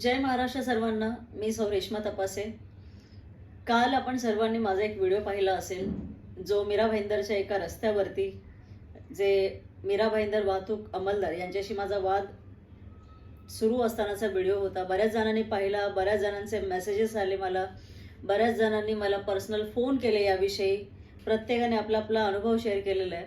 जय महाराष्ट्र सर्वांना. मी सौ रेश्मा तपासे. काल आपण सर्वांनी माझा एक व्हिडिओ पाहिला असेल जो मीरा भाईंदरच्या एका रस्त्यावरती जे मीरा भाईंदर वाहतूक अंमलदार यांच्याशी माझा वाद सुरू असतानाचा व्हिडिओ होता. बऱ्याच जणांनी पाहिला बऱ्याच जणांचे मेसेजेस आले मला. बऱ्याच जणांनी मला पर्सनल फोन केले याविषयी. प्रत्येकाने आपला आपला अनुभव शेअर केलेला आहे.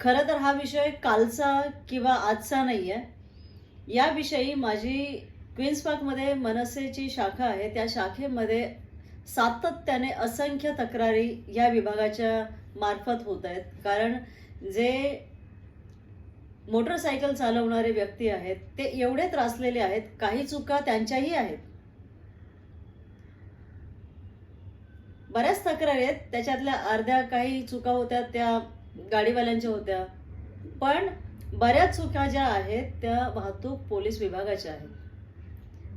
खरं तर हा विषय कालचा किंवा आजचा नाही आहे याविषयी माझी क्वीन्स पार्कमध्ये मनसेची शाखा आहे. त्या शाखेमध्ये सातत्याने असंख्य तक्रारी या विभागाच्या मार्फत होत आहेत. कारण जे मोटरसायकल चालवणारे व्यक्ती आहेत ते एवढे त्रासलेले आहेत काही चुका त्यांच्याही आहेत. बऱ्याच तक्रारी आहेत. त्याच्यातल्या अर्ध्या काही चुका होत्या त्या गाडीवाल्यांच्या होत्या. पण बऱ्याच चुका ज्या आहेत त्या वाहतूक पोलीस विभागाच्या आहेत.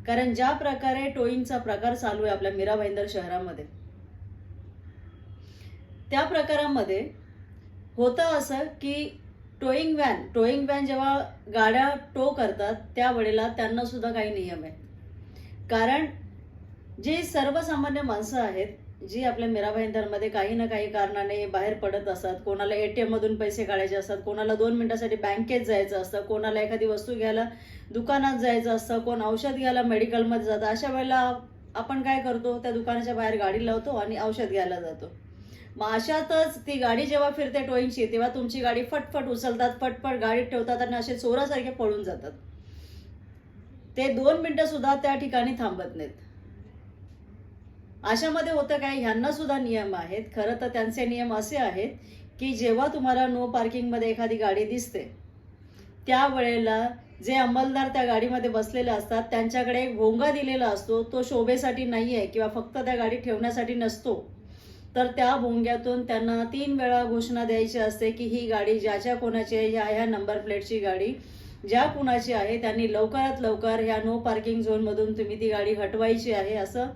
कारण ज्या प्रकारे टोईंगचा प्रकार चालू आहे आपल्या मीरा भाईंदर शहरामध्ये त्या प्रकारामध्ये होतं असं की टोईंग व्हॅन टोईंग व्हॅन जेव्हा गाड्या टो करतात त्यावेळेला त्यांना सुद्धा काही नियम आहेत. कारण जे सर्वसामान्य माणसं आहेत जी आपल्या मीरा भाईंदरमध्ये काही ना काही कारणाने बाहेर पडत असतात कोणाला एटीएम मधून पैसे काढायचे असतात कोणाला दोन मिनिटासाठी बँकेत जायचं असतं कोणाला एखादी वस्तू घ्यायला दुकानात जायचं असतं कोण औषध घ्यायला मेडिकलमध्ये जातं अशा वेळेला आपण काय करतो त्या दुकानाच्या बाहेर गाडी लावतो आणि औषध घ्यायला जातो. मग अशातच ती गाडी जेव्हा फिरते टोईंगची तेव्हा तुमची गाडी फटफट उचलतात फटफट गाडीत ठेवतात आणि असे चोरासारखे पळून जातात. ते दोन मिनिटं सुद्धा त्या ठिकाणी थांबत नाहीत. अशामध्ये होतं काय? ह्यांना सुद्धा नियम आहेत. खरं तर त्यांचे नियम असे आहेत की जेव्हा तुम्हाला नो पार्किंगमध्ये एखादी गाडी दिसते त्यावेळेला जे अंमलदार त्या गाडीमध्ये बसलेले असतात त्यांच्याकडे एक भोंगा दिलेला असतो. तो शोभेसाठी नाही आहे किंवा फक्त त्या गाडी ठेवण्यासाठी नसतो. तर त्या भोंग्यातून त्यांना तीन वेळा घोषणा द्यायची असते की ही गाडी ज्याच्या कोणाची आहे ह्या ह्या नंबर प्लेटची गाडी. ज्या कुणाची आहे त्यांनी लवकरात लवकर ह्या नो पार्किंग झोनमधून तुम्ही ती गाडी हटवायची आहे असं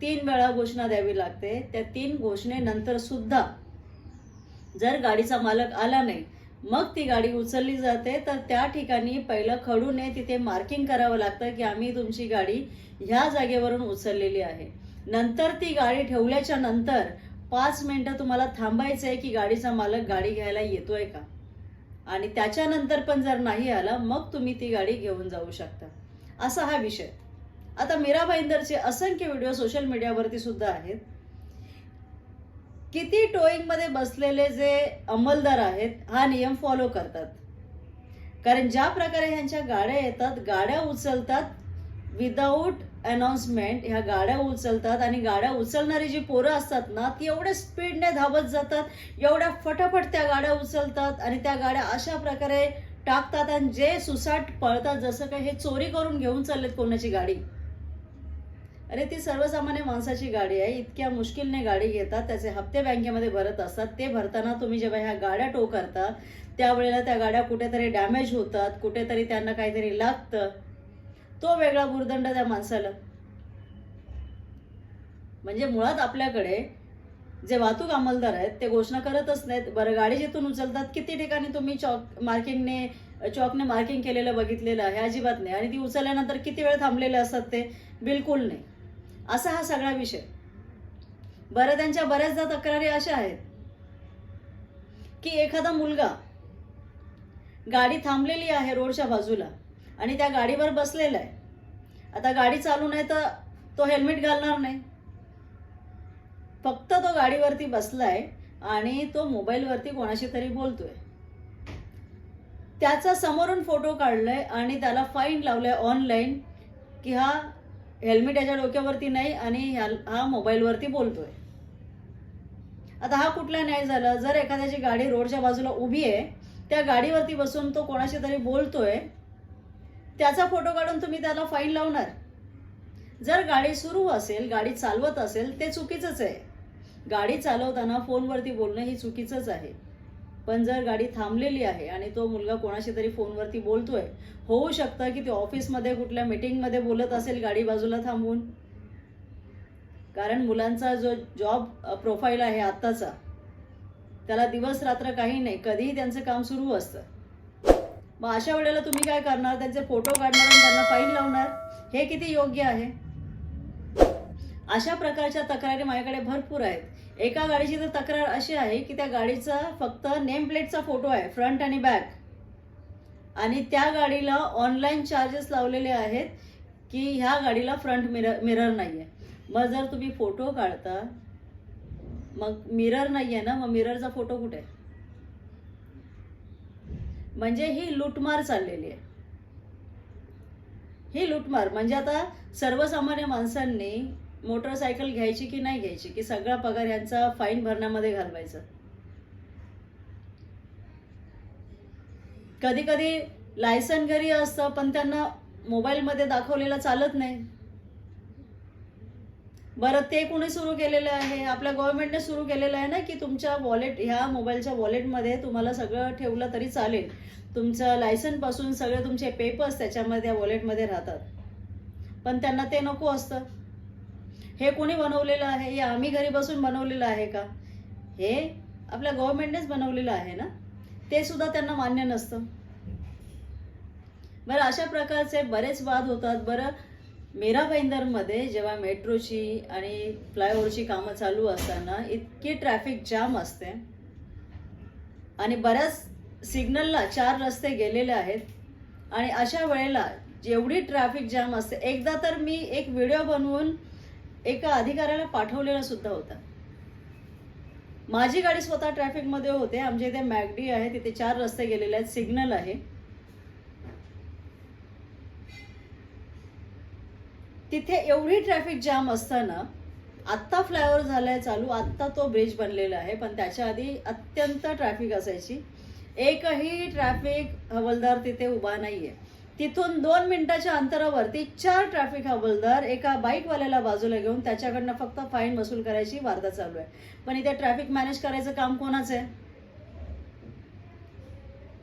तीन वेळा घोषणा द्यावी लागते. त्या तीन घोषणेनंतर सुद्धा जर गाडीचा मालक आला नाही मग ती गाडी उचलली जाते. तर त्या ठिकाणी पहिलं खडूने तिथे मार्किंग करावं लागतं की आम्ही तुमची गाडी ह्या जागेवरून उचललेली आहे. नंतर ती गाडी ठेवल्याच्या नंतर पाच मिनटं तुम्हाला थांबायचं आहे की गाडीचा मालक गाडी घ्यायला येतोय का? आणि त्याच्यानंतर पण जर नाही आला मग तुम्ही ती गाडी घेऊन जाऊ शकता. असा हा विषय. आता मीरा भाईंदरचे असंख्य व्हिडिओ सोशल मीडियावरती सुद्धा आहेत. किती टोईंगमध्ये बसलेले जे अंमलदार आहेत हा नियम फॉलो करतात. कारण ज्या प्रकारे ह्यांच्या गाड्या येतात गाड्या उचलतात विदाऊट अनाउन्समेंट ह्या गाड्या उचलतात आणि गाड्या उचलणारी जी पोरं असतात ना ती एवढ्या स्पीडने धावत जातात एवढ्या फटाफट त्या गाड्या उचलतात आणि त्या गाड्या अशा प्रकारे टाकतात आणि जे सुसाट पळतात जसं काही हे चोरी करून घेऊन चाललेत कोणाची गाडी. अरे ती सर्वसामान्य माणसाची गाडी आहे. इतक्या मुश्किलने गाडी घेतात. त्याचे हप्ते बँकेमध्ये भरत असतात. ते भरताना तुम्ही जेव्हा ह्या गाड्या टो करता त्यावेळेला त्या गाड्या कुठेतरी डॅमेज होतात. कुठेतरी त्यांना काहीतरी लागतं. तो वेगळा भूर्दंड त्या माणसाला. म्हणजे मुळात आपल्याकडे जे वाहतूक अंमलदार आहेत ते घोषणा करतच नाहीत. बरं गाडी जिथून उचलतात किती ठिकाणी तुम्ही चॉक मार्किंगने चॉकने मार्किंग केलेलं बघितलेलं आहे? अजिबात नाही. आणि ती उचलल्यानंतर किती वेळ थांबलेले असतात ते? बिलकुल नाही. असा हा सगळा विषय. बरं त्यांच्या बऱ्याचदा तक्रारी अशा आहेत की एखादा मुलगा गाडी थांबलेली आहे रोडच्या बाजूला आणि त्या गाडीवर बसलेला आहे. आता गाडी चालू नाही तर तो हेल्मेट घालणार नाही. फक्त तो गाडीवरती बसलाय आणि तो मोबाईलवरती कोणाशी तरी बोलतोय. त्याचा समोरून फोटो काढलाय आणि त्याला फाईन लावलाय ऑनलाईन की हा हेल्मेट याच्या डोक्यावरती नाही आणि ह्या- हा मोबाईलवरती बोलतोय. आता हा कुठला न्याय झाला? जर एखाद्याची गाडी रोडच्या बाजूला उभी आहे त्या गाडीवरती बसून तो कोणाशी तरी बोलतोय त्याचा फोटो काढून तुम्ही त्याला फाईन लावणार. जर गाडी सुरू असेल गाडी चालवत असेल ते चुकीचंच आहे. गाडी चालवताना फोनवरती बोलणं ही चुकीचंच आहे. पण जर गाडी थांबलेली आहे आणि तो मुलगा कोणाशी तरी फोनवरती बोलतोय होऊ शकतं की ते ऑफिसमध्ये कुठल्या मिटिंगमध्ये बोलत असेल गाडी बाजूला थांबून? कारण मुलांचा जो जॉब प्रोफाईल आहे आत्ताचा त्याला दिवस रात्र काही नाही कधीही त्यांचं काम सुरू असतं. मग अशा वेळेला तुम्ही काय करणार? त्यांचे फोटो काढणार आणि त्यांना फाईन लावणार? हे किती योग्य आहे? अशा प्रकारच्या तक्रारी माझ्याकडे भरपूर आहेत. एका गाडीची तर तक्रार अशी आहे की त्या गाडीचा फक्त नेम प्लेटचा फोटो आहे फ्रंट आणि बॅक. आणि त्या गाडीला ऑनलाईन चार्जेस लावलेले आहेत की ह्या गाडीला फ्रंट मिरर मिरर नाही आहे मग जर तुम्ही फोटो काढता मग मिरर नाही आहे ना मग मिररचा फोटो कुठे? आहे? म्हणजे ही लूटमार चाललेली आहे. ही लूटमार म्हणजे आता सर्वसामान्य माणसांनी मोटरसायकल घ्यायची की नाही घ्यायची की सगळा पगार यांचा फाईन भरण्यामध्ये घालवायचा? कधी कधी लायसन घरी असतं पण त्यांना मोबाईलमध्ये दाखवलेलं चालत नाही. बरं ते कोणी सुरू केलेलं आहे? आपल्या गव्हर्नमेंटने सुरू केलेलं आहे ना की तुमच्या वॉलेट ह्या मोबाईलच्या वॉलेटमध्ये तुम्हाला सगळं ठेवलं तरी चालेल. तुमचं लायसनपासून सगळे तुमचे पेपर्स त्याच्यामध्ये वॉलेटमध्ये राहतात. पण त्यांना ते नको असतं. हे कोणी बनवलेलं आहे? हे आम्ही घरी बसून बनवलेलं आहे का? हे आपल्या गव्हर्नमेंटनेच बनवलेलं आहे ना? ते सुद्धा त्यांना मान्य नसतं. बरं अशा प्रकारचे बरेच वाद होतात. बरं मीरा भाईंदरमध्ये जेव्हा मेट्रोची आणि फ्लायओव्हरची कामं चालू असताना इतकी ट्रॅफिक जाम असते आणि बऱ्याच सिग्नलला चार रस्ते गेलेले आहेत आणि अशा वेळेला जेवढी ट्रॅफिक जाम असते एकदा तर मी एक व्हिडिओ बनवून एका अधिकाऱ्याला पाठवलेला सुद्धा होता. माझी गाडी स्वतः ट्रॅफिकमध्ये होते. आमच्या इथे मॅगडी आहे. तिथे चार रस्ते गेलेले आहेत. सिग्नल आहे. तिथे एवढी ट्रॅफिक जाम असताना आत्ता फ्लायओव्हर झालाय चालू. आत्ता तो ब्रिज बनलेला आहे. पण त्याच्या आधी अत्यंत ट्रॅफिक असायची. एकही ट्रॅफिक हवलदार तिथे उभा नाही आहे तिथून दोन मिनिटाच्या अंतरावरती चार ट्रॅफिक हवालदार एका बाईकवाल्याला बाजूला घेऊन त्याच्याकडनं फक्त फाईन वसूल करायची वार्ता चालू आहे. पण इथे ट्रॅफिक मॅनेज करायचं काम कोणाचं आहे?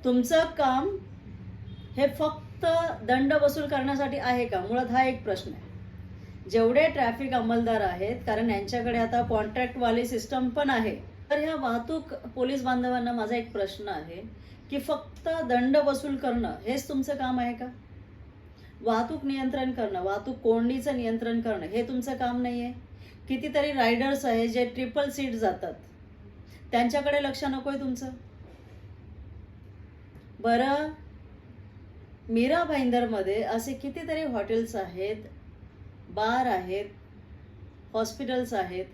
तुमचं काम हे फक्त दंड वसूल करण्यासाठी आहे का? मुळात हा एक प्रश्न आहे. जेवढे ट्रॅफिक अंमलदार आहेत कारण यांच्याकडे आता कॉन्ट्रॅक्टवाली सिस्टम पण आहे तर ह्या वाहतूक पोलीस बांधवांना माझा एक प्रश्न आहे की फक्त दंड वसूल करणं हेच तुमचं काम आहे का? वाहतूक नियंत्रण करणं वाहतूक कोंडीचं नियंत्रण करणं हे तुमचं काम नाही आहे कितीतरी रायडर्स आहे जे ट्रिपल सीट जातात. त्यांच्याकडे लक्ष नको आहे तुमचं? बरं मीरा भाईंदरमध्ये असे कितीतरी हॉटेल्स आहेत बार आहेत हॉस्पिटल्स आहेत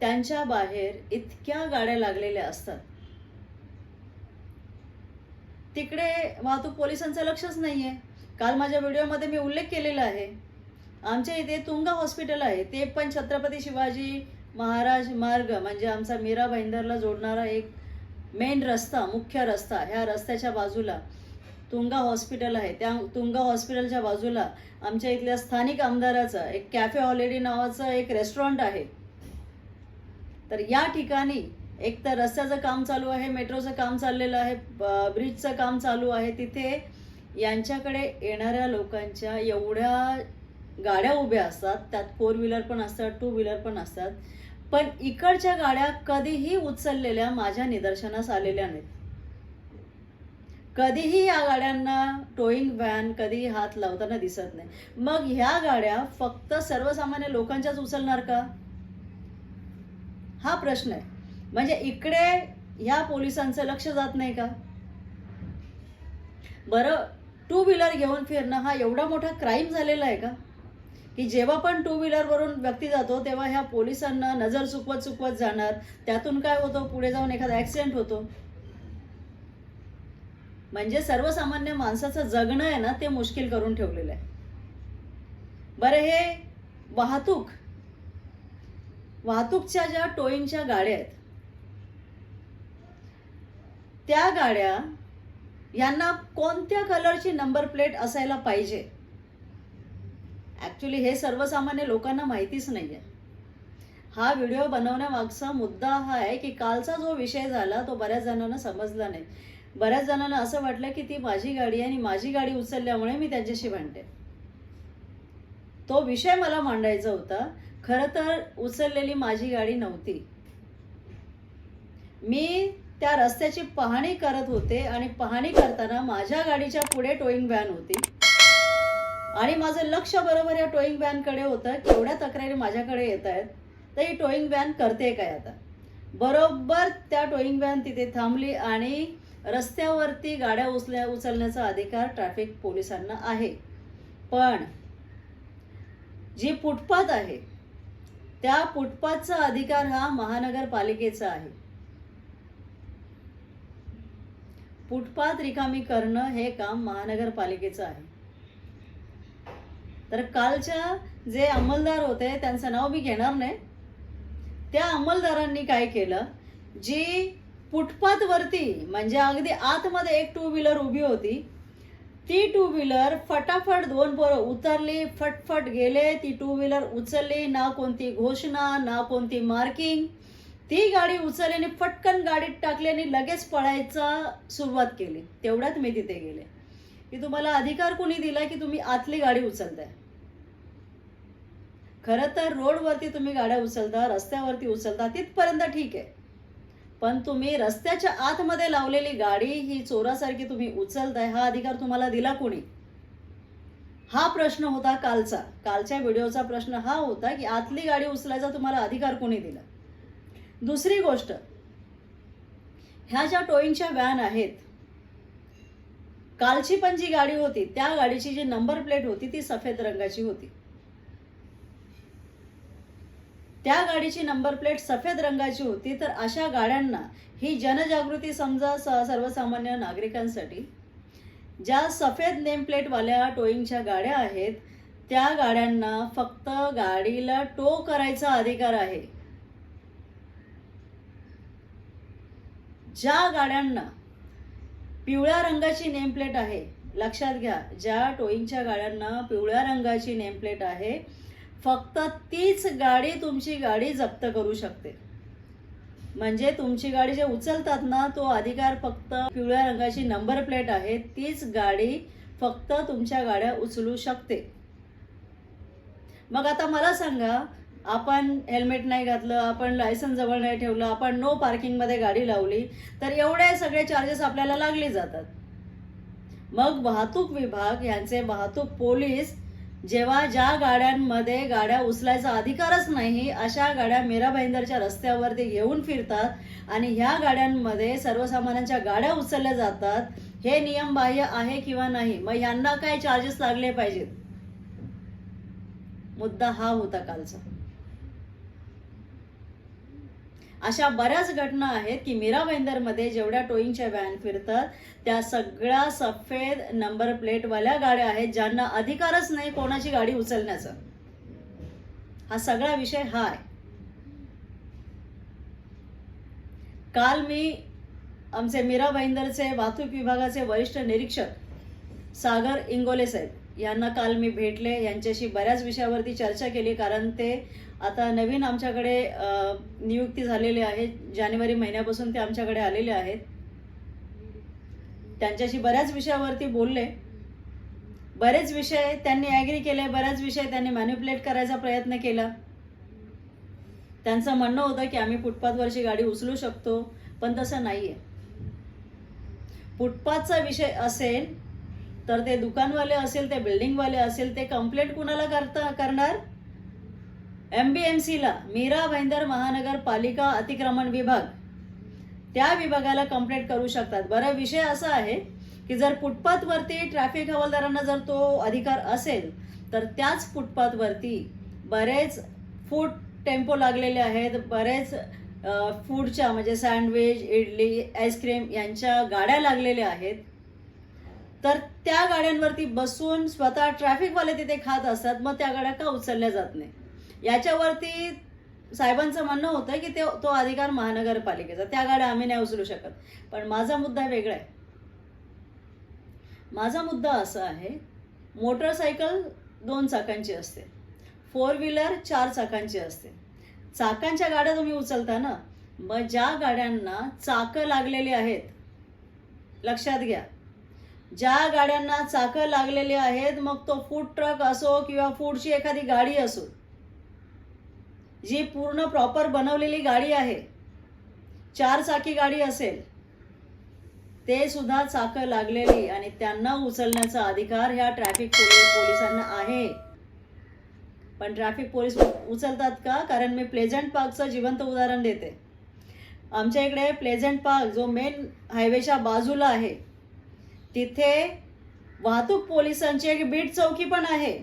त्यांच्या बाहेर इतक्या गाड्या लागलेल्या असतात. तिकडे वाहतूक पोलिसांचं लक्षच नाहीये. काल माझ्या व्हिडिओमध्ये मी उल्लेख केलेला आहे. आमच्या इथे तुंगा हॉस्पिटल आहे. ते पण छत्रपती शिवाजी महाराज मार्ग म्हणजे आमचा मीरा भाईंदरला जोडणारा एक मेन रस्ता मुख्य रस्ता ह्या रस्त्याच्या बाजूला तुंगा हॉस्पिटल आहे. त्या तुंगा हॉस्पिटलच्या बाजूला आमच्या इथल्या स्थानिक आमदाराचं एक कॅफे हॉलिडे नावाचं एक रेस्टॉरंट आहे. तर या ठिकाणी एक तर रस्त्याचं काम चालू आहे मेट्रोचं काम चाललेलं आहे ब्रिजचं काम चालू आहे तिथे यांच्याकडे येणाऱ्या लोकांच्या एवढ्या गाड्या उभ्या असतात त्यात फोर व्हीलर पण असतात टू व्हीलर पण असतात पण इकडच्या गाड्या कधीही उचललेल्या माझ्या निदर्शनास आलेल्या नाहीत. कधीही या गाड्यांना टोईंग व्हॅन कधीही हात लावताना दिसत नाही. मग ह्या गाड्या फक्त सर्वसामान्य लोकांच्याच उचलणार का? हा प्रश्न आहे. म्हणजे इकडे ह्या पोलिसांचं लक्ष जात नाही का? बरं टू व्हीलर घेऊन फिरणं हा एवढा मोठा क्राईम झालेला आहे का? की जेव्हा पण टू व्हीलरवरून व्यक्ती जातो तेव्हा ह्या पोलिसांना नजर चुकवत चुकवत जाणार. त्यातून काय होतं? पुढे जाऊन एखादा ॲक्सिडेंट होतो. म्हणजे सर्वसामान्य माणसाचं जगणं आहे ना ते मुश्किल करून ठेवलेलं आहे. बरं हे वाहतूक वाहतूकच्या ज्या टोईंगच्या गाड्या आहेत त्या गाड्या यांना कोणत्या कलरची नंबर प्लेट असायला पाहिजे? ॲक्च्युली हे सर्वसामान्य लोकांना माहितीच नाहीये. हा व्हिडिओ बनवण्यामागचा मुद्दा हा आहे की कालचा जो विषय झाला तो बऱ्याच जणांना समजला नाही. बऱ्याच जणांना असं वाटलं की ती माझी गाडी आहे आणि माझी गाडी उचलल्यामुळे मी त्यांच्याशी भांडते. तो विषय मला मांडायचा होता खरं तर उचललेली माझी गाडी नव्हती. मी त्या रस्त्याची पाहणी करत होते आणि पाहणी करताना माझ्या गाडीच्या पुढे टोईंग व्हॅन होती. आणि माझं लक्ष बरोबर या टोईंग व्हॅनकडे होतं केवढ्या तक्रारी माझ्याकडे येत आहेत तर ही टोईंग व्हॅन करते काय आता? बरोबर त्या टोईंग व्हॅन तिथे थांबली आणि रस्त्यावरती गाड्या उचल्या उचलण्याचा अधिकार ट्रॅफिक पोलिसांना आहे. पण जी फुटपाथ आहे त्या फुटपाथचा अधिकार हा महानगरपालिकेचा आहे. फुटपाथ रिकामी करणं हे काम महानगरपालिकेचं आहे. तर कालच्या जे अंमलदार होते त्यांचं नाव मी घेणार नाही. त्या अंमलदारांनी काय केलं? जी फुटपाथवरती म्हणजे अगदी आतमध्ये एक टू व्हीलर उभी होती ती टू व्हीलर फटाफट दोन पोरं उतरली फटफट गेले. ती टू व्हीलर उचलली ना कोणती घोषणा ना कोणती मार्किंग ती गाडी उचलली आणि फटकन गाडीत टाकली आणि लगेच पळायचा सुरुवात केली. तेवढ्यात मी तिथे गेले. की तुम्हाला अधिकार कोणी दिला की तुम्ही आतली गाडी उचलताय? खरं तर रोडवरती तुम्ही गाड्या उचलता रस्त्यावरती उचलता तिथपर्यंत ठीक आहे. पण तुम्ही रस्त्याच्या आतमध्ये लावलेली गाडी ही चोरासारखी तुम्ही उचलताय हा अधिकार तुम्हाला दिला कोणी? हा प्रश्न होता कालचा. कालच्या व्हिडिओचा प्रश्न हा होता की आतली गाडी उचलायचा तुम्हाला अधिकार कोणी दिला? दुसरी गोष्ट ह्या ज्या टोईंगच्या व्हॅन आहेत कालची पण जी गाडी होती त्या गाडीची जी नंबर प्लेट होती ती सफेद रंगाची होती. त्या गाडीची नंबर प्लेट सफेद रंगाची होती तर अशा गाड्यांना ही जनजागृती समजा स- सर्वसामान्य नागरिकांसाठी ज्या सफेद नेम प्लेटवाल्या टोईंगच्या गाड्या आहेत त्या गाड्यांना फक्त गाडीला टो करायचा अधिकार आहे. ज्या गाड्यांना पिवळ्या रंगाची नेमप्लेट आहे लक्षात घ्या ज्या टोईंगच्या गाड्यांना पिवळ्या रंगाची नेमप्लेट आहे फक्त तीच गाडी तुमची गाडी जप्त करू शकते. म्हणजे तुमची गाडी जे उचलतात ना तो अधिकार फक्त पिवळ्या रंगाची नंबर प्लेट आहे तीच गाडी फक्त तुमच्या गाड्या उचलू शकते. मग आता मला सांगा आपण हेल्मेट नाही घातलं आपण लायसन जवळ नाही ठेवलं आपण नो पार्किंगमध्ये गाडी लावली तर एवढे सगळे चार्जेस आपल्याला लागले जातात. मग वाहतूक विभाग यांचे वाहतूक पोलीस जेव्हा ज्या गाड्यांमध्ये गाड्या उचलायचा अधिकारच नाही अशा गाड्या मीरा भाईंदरच्या रस्त्यावरती घेऊन फिरतात आणि ह्या गाड्यांमध्ये सर्वसामान्यांच्या गाड्या उचलल्या जातात हे नियम बाह्य आहे किंवा नाही? मग यांना काय चार्जेस लागले पाहिजेत? मुद्दा हा होता कालचा. अशा बऱ्याच घटना आहेत की मीरा भाईंदरमध्ये जेवढ्या टोईंगच्या व्हॅन फिरतात त्या सगळ्या सफेद नंबर प्लेटवाल्या गाड्या आहेत ज्यांना अधिकारच नाही कोणाची गाडी उचलण्याचा. हा सगळा विषय हा आहे. काल मी आमचे मीरा भाईंदरचे वाहतूक विभागाचे वरिष्ठ निरीक्षक सागर इंगोले साहेब यांना काल मी भेटले यांच्याशी बऱ्याच विषयावरती चर्चा केली कारण ते आता नवीन आमच्याकडे नियुक्ती झालेली आहे. जानेवारी महिन्यापासून ते आमच्याकडे आलेले आहेत. त्यांच्याशी बऱ्याच विषयावरती बोलले. बरेच विषय त्यांनी ॲग्री केले बऱ्याच विषय त्यांनी मॅन्युप्युलेट करायचा प्रयत्न केला. त्यांचं म्हणणं होतं की आम्ही फुटपाथवरची गाडी उचलू शकतो पण तसं नाही आहे फुटपाथचा विषय असेल तर ते दुकानवाले असेल ते बिल्डिंगवाले असेल ते कंप्लेंट कुणाला करता करणार? एम बी एम सीला मीरा भाईंदर महानगरपालिका अतिक्रमण विभाग. त्या विभागाला कंप्लेंट करू शकतात. बरं विषय असा आहे की जर फुटपाथवरती ट्रॅफिक हवालदारांना जर तो अधिकार असेल तर त्याच फुटपाथवरती बरेच फूड टेम्पो लागलेले आहेत. बरेच फूडच्या म्हणजे सँडविच इडली आईस्क्रीम यांच्या गाड्या लागलेल्या आहेत. तर त्या गाड्यांवरती बसून स्वतः ट्रॅफिकवाले तिथे खात असतात मग त्या गाड्या का उचलल्या जात नाही? याच्यावरती साहेबांचं म्हणणं होतं की ते तो अधिकार महानगरपालिकेचा त्या गाड्या आम्ही नाही उचलू शकत. पण माझा मुद्दा वेगळा आहे. माझा मुद्दा असा आहे मोटरसायकल दोन चाकांची असते फोर व्हीलर चार चाकांची असते. चाकांच्या गाड्या तुम्ही उचलता ना मग ज्या गाड्यांना चाकं लागलेली आहेत लक्षात घ्या. ज्या गाड्यांना चाकं लागलेली आहेत मग तो फूड ट्रक असो किंवा फूडची एखादी गाडी असो जी पूर्ण प्रॉपर बनवलेली गाडी आहे चार चाकी गाडी असेल ते सुद्धा चाकं लागलेली आणि त्यांना उचलण्याचा अधिकार ह्या ट्रॅफिक पोलीस पोलिसांना आहे. पण ट्रॅफिक पोलीस उचलतात का? कारण मी प्लेझंट पार्कचं जिवंत उदाहरण देते. आमच्या इकडे प्लेझंट पार्क जो मेन हायवेच्या बाजूला आहे तिथे वाहतूक पोलिसांची एक बीट चौकी पण आहे.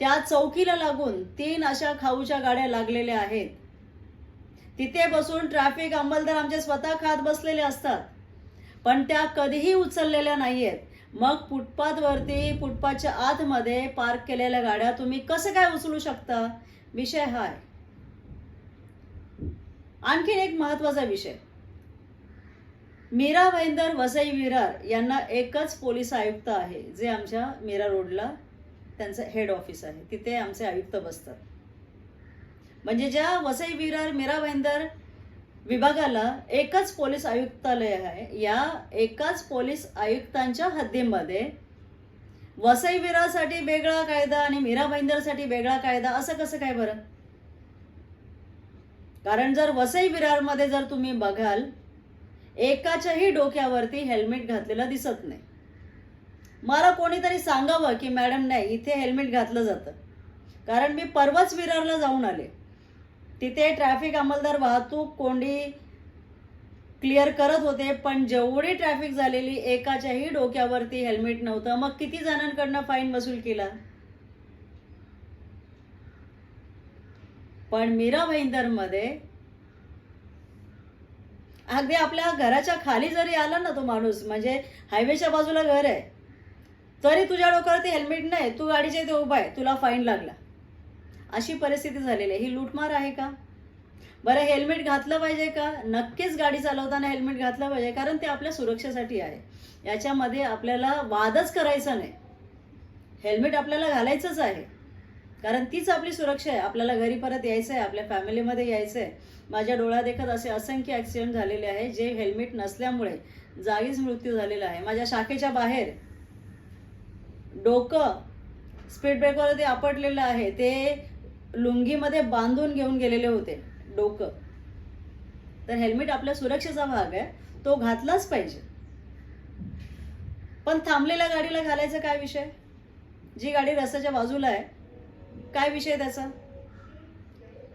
त्या चौकीला लागून तीन अशा खाऊच्या गाड्या लागलेल्या आहेत. तिथे बसून ट्रॅफिक अंमलदार आमचे स्वतः खात बसलेले असतात. पण त्या कधीही उचललेल्या नाही आहेत मग फुटपाथवरती फुटपाथच्या आतमध्ये पार्क केलेल्या गाड्या तुम्ही कसं काय उचलू शकता? विषय हाय. आणखीन एक महत्त्वाचा विषय. मीरा भाईंदर वसई विरार यांना एकच पोलीस आयुक्त आहे जे आमच्या मीरा रोडला त्यांचं हेड ऑफिस आहे. तिथे आमचे आयुक्त बसतात. म्हणजे ज्या वसई विरार मीरा भाईंदर विभागाला एकच पोलीस आयुक्तालय आहे या एकाच पोलीस आयुक्तांच्या हद्दीमध्ये वसई विरारसाठी वेगळा कायदा आणि मीरा भाईंदरसाठी वेगळा कायदा असं कसं काय बरं? कारण जर वसई विरारमध्ये जर तुम्ही बघाल एकाच्याही डोक्यावरती हेल्मेट घातलेलं दिसत नाही. मला कोणीतरी सांगावं की मॅडम नाही इथे हेल्मेट घातलं जातं. कारण मी परवाच विरारला जाऊन आले. तिथे ट्रॅफिक अंमलदार वाहतूक कोंडी क्लिअर करत होते पण जेवढी ट्रॅफिक झालेली एकाच्याही डोक्यावरती हेल्मेट नव्हतं. मग किती जणांकडनं फाईन वसूल केला? पण मीरा भाईंदरमध्ये अगदी आपल्या घराच्या खाली जरी आला ना तो माणूस म्हणजे हायवेच्या बाजूला घर आहे तरी तुझ्या डोक्यावरती हेल्मेट नाही तू गाडीच्या इथे उभा आहे तुला फाईन लागला. अशी परिस्थिती झालेली आहे. ही लूटमार आहे का? बरं हेल्मेट घातलं पाहिजे का? नक्कीच गाडी चालवताना हेल्मेट घातलं पाहिजे कारण ते आपल्या सुरक्षेसाठी आहे. याच्यामध्ये आपल्याला वादच करायचा नाही. हेल्मेट आपल्याला घालायचंच आहे. कारण तीच आपली सुरक्षा आहे. आपल्याला घरी परत यायचं आहे आपल्या फॅमिलीमध्ये यायचं आहे माझ्या डोळ्यादेखत असे असंख्य ॲक्सिडेंट झालेले आहे जे हेल्मेट नसल्यामुळे जागीच मृत्यू झालेला आहे. माझ्या शाखेच्या बाहेर डोकं स्पीड ब्रेकरवरती आपटलेलं आहे ते लुंगीमध्ये बांधून घेऊन गेलेले होते डोकं. तर हेल्मेट आपल्या सुरक्षेचा भाग आहे. तो घातलाच पाहिजे. पण थांबलेल्या गाडीला घालायचा काय विषय? जी गाडी रस्त्याच्या बाजूला आहे काय विषय त्याचा?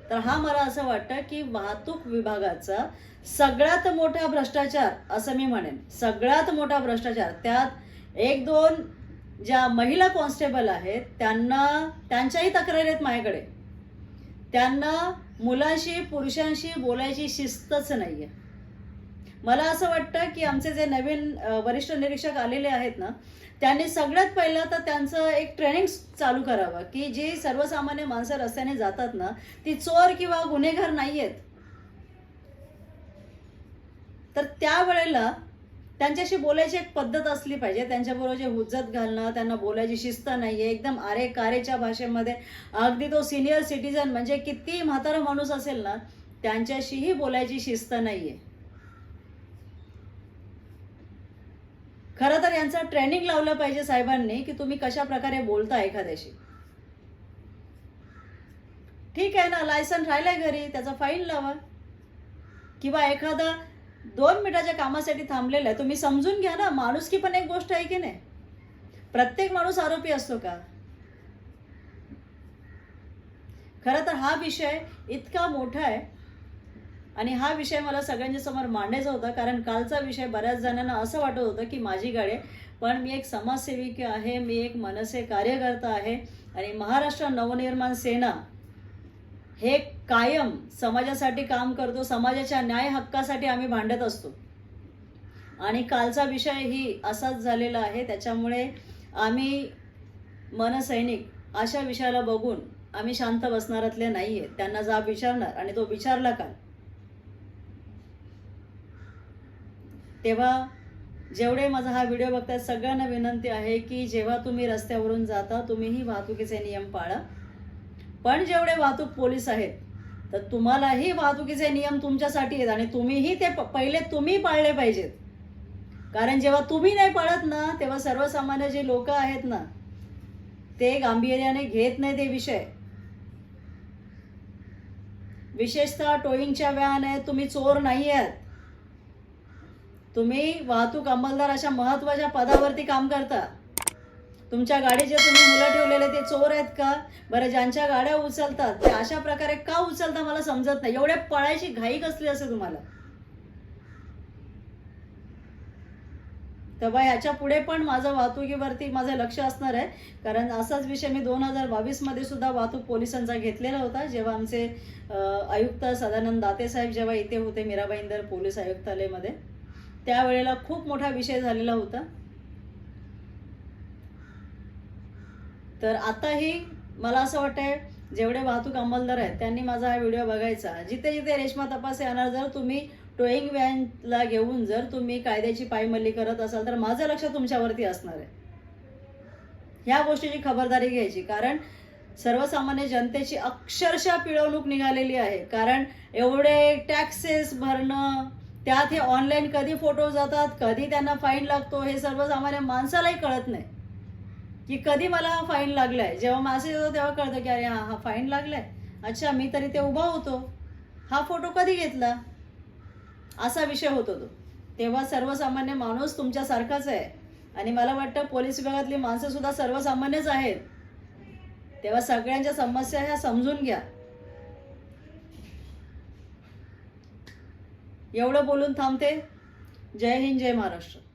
तर हा मला असं वाटतं की वाहतूक विभागाचा सगळ्यात मोठा भ्रष्टाचार असं मी म्हणेन सगळ्यात मोठा भ्रष्टाचार त्यात एक दोन ज्या महिला कॉन्स्टेबल आहेत त्यांना त्यांच्याही तक्रारी आहेत माझ्याकडे. त्यांना मुलांशी पुरुषांशी बोलायची शिस्तच नाही आहे मला असं वाटतं की आमचे जे नवीन वरिष्ठ निरीक्षक आलेले आहेत ना त्यांनी सगळ्यात पहिलं तर त्यांचं एक ट्रेनिंग चालू करावं की जी सर्वसामान्य माणसं रस्त्याने जातात ना ती चोर किंवा गुन्हेगार नाही आहेत तर त्यावेळेला त्यांच्याशी बोलायची एक पद्धत असली पाहिजे त्यांच्याबरोबर जे हुज्जत घालणं त्यांना बोलायची शिस्त नाही आहे एकदम आरे कारेच्या भाषेमध्ये. अगदी तो सिनियर सिटीजन म्हणजे किती म्हातारा माणूस असेल ना त्यांच्याशीही बोलायची शिस्त नाहीये. खरं तर यांचं ट्रेनिंग लावलं पाहिजे साहेबांनी की तुम्ही कशा प्रकारे बोलता एखाद्याशी. ठीक आहे ना लायसन राहिलंय घरी त्याचा फाईन लावा. किंवा एखादा दोन मिनिटाच्या कामासाठी थांबलेला आहे तुम्ही समजून घ्या ना माणुसकी पण एक गोष्ट आहे की नाही? प्रत्येक माणूस आरोपी असतो का? खरं तर हा विषय इतका मोठा आहे आणि हा विषय मला सगळ्यांच्या समोर मांडायचा होता कारण कालचा विषय बऱ्याच जणांना असं वाटत होतं की माझी गाडी पण मी एक समाजसेविका आहे मी एक मनसे कार्यकर्ता आहे आणि महाराष्ट्र नवनिर्माण सेना हे कायम समाजासाठी काम करतो समाजाच्या न्याय हक्कासाठी आम्ही भांडत असतो. आणि कालचा विषय ही असाच झालेला आहे त्याच्यामुळे आम्ही मनसैनिक अशा विषयाला बघून आम्ही शांत बसणारातले नाही आहेत त्यांना जाब विचारणार आणि तो विचारला का? तेव्हा जेवढे माझा हा व्हिडिओ बघतायत सगळ्यांना विनंती आहे की जेव्हा तुम्ही रस्त्यावरून जाता तुम्हीही वाहतुकीचे नियम पाळा. पण जेवढे वाहतूक पोलीस आहेत तर तुम्हालाही वाहतुकीचे नियम तुमच्यासाठी आहेत आणि तुम्हीही ते प- पहिले तुम्ही पाळले पाहिजेत. कारण जेव्हा तुम्ही नाही पाळत ना तेव्हा सर्वसामान्य जे लोक आहेत ना ते गांभीर्याने घेत नाही ते विषय. विशेषतः टोईंगच्या व्यान आहेत तुम्ही चोर नाही आहात तुम्ही वाहतूक अंमलदार अशा महत्त्वाच्या पदावरती काम करता. तुमच्या गाडी जे तुम्ही मुलं ठेवलेले ते चोर आहेत का? बरं ज्यांच्या गाड्या उचलतात ते अशा प्रकारे का उचलता मला समजत नाही. एवढ्या पळायची घाई कसली असे तुम्हाला? तेव्हा ह्याच्या पुढे पण माझं वाहतुकीवरती माझं लक्ष असणार आहे. कारण असाच विषय मी दोन हजार बावीसमध्ये सुद्धा वाहतूक पोलिसांचा घेतलेला होता. जेव्हा आमचे आयुक्त सदानंद दाते साहेब जेव्हा इथे होते मीराबाईंदर पोलीस आयुक्तालयमध्ये त्यावेळेला खूप मोठा विषय झालेला होता. तर आताही मला असं वाटतंय जेवढे वाहतूक अंमलदार आहेत त्यांनी माझा हा व्हिडिओ बघायचा. जिथे जिथे रेशमा तपास येणार जर तुम्ही टोईंग व्हॅनला घेऊन जर तुम्ही कायद्याची पायमल्ली करत असाल तर माझं लक्ष तुमच्यावरती असणार आहे. ह्या गोष्टीची खबरदारी घ्यायची. कारण सर्वसामान्य जनतेची अक्षरशः पिळवणूक निघालेली आहे. कारण एवढे टॅक्सेस भरणं त्यात हे ऑनलाईन कधी फोटो जातात कधी त्यांना फाईन लागतो हे सर्वसामान्य माणसालाही कळत नाही. की कधी मला हा फाईन लागलाय. जेव्हा मेसेज येतो तेव्हा कळतं की अरे हा हा फाईन लागलाय. अच्छा मी तरी ते उभा होतो. हा फोटो कधी घेतला? असा विषय होतो तो तेव्हा सर्वसामान्य माणूस तुमच्यासारखाच आहे. आणि मला वाटतं पोलीस विभागातली माणसंसुद्धा सर्वसामान्यच आहेत. तेव्हा सगळ्यांच्या समस्या ह्या समजून घ्या. एवढं बोलून थांबते. जय हिंद जय महाराष्ट्र.